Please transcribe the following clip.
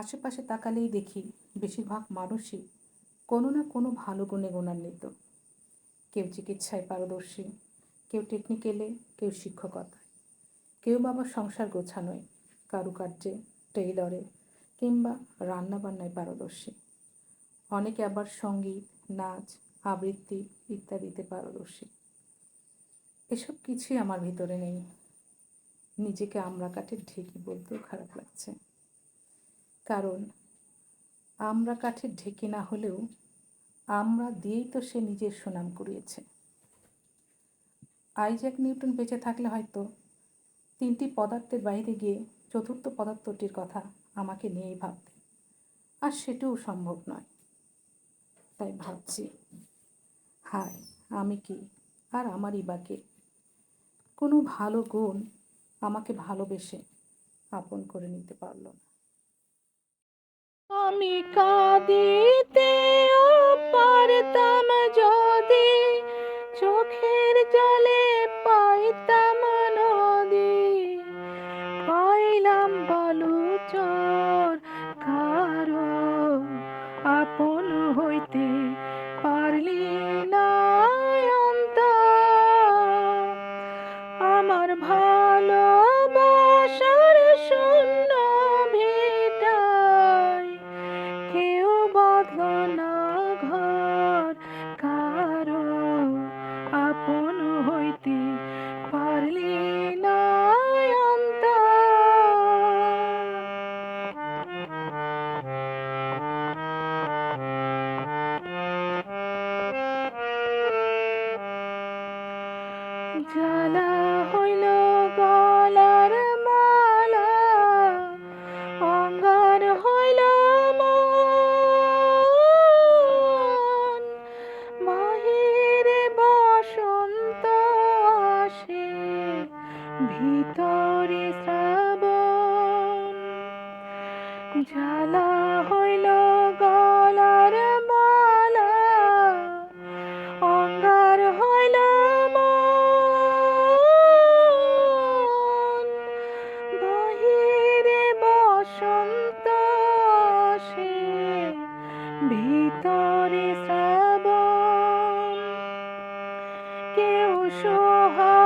আশেপাশে তাকালেই দেখি বেশিরভাগ মানুষই কোনো না কোনো ভালো গুণে গুণান্বিত। কেউ চিকিৎসায় পারদর্শী, কেউ টেকনিক্যালে কেউ শিক্ষকতায়। কেউ বাবা সংসার গোছানোয়, কারুকার্যে টেইলরে কিংবা রান্নাবান্নায় পারদর্শী। অনেকে আবার সংগীত, নাচ, আবৃত্তি ইত্যাদিতে পারদর্শী। এসব কিছুই আমার ভিতরে নেই। নিজেকে আমরা কাঠের ঢেকি বলতেও খারাপ লাগছে। কারণ আমরা কাঠের ঢেকে না হলেও আমরা দিয়েই তো সে নিজের সুনাম কুড়িয়েছে। আইজ্যাক নিউটন বেঁচে থাকলে হয়তো তিনটি পদার্থের বাইরে গিয়ে চতুর্থ পদার্থটির কথা আমাকে নিয়েই ভাবতে। আর সেটাও সম্ভব নয়। তাই ভাবছি, হায়, আমি কি আর আমারই বাকে কোনো ভালো গুণ আমাকে ভালোবেসে আপন করে নিতে পারল না। আমি কাঁদিতেও পারতাম যদি চোখের জলে পাইতাম নদী। পাইলাম বালুচর কারও আপন হইতে পারলি জ্বালা হইল গলার মালা অঙ্গার হইল মন। বসন্ত আসে ভিতরে শ্রাবণ। জ্বালা ভিতরে শ্রাবণ কেউ সোহা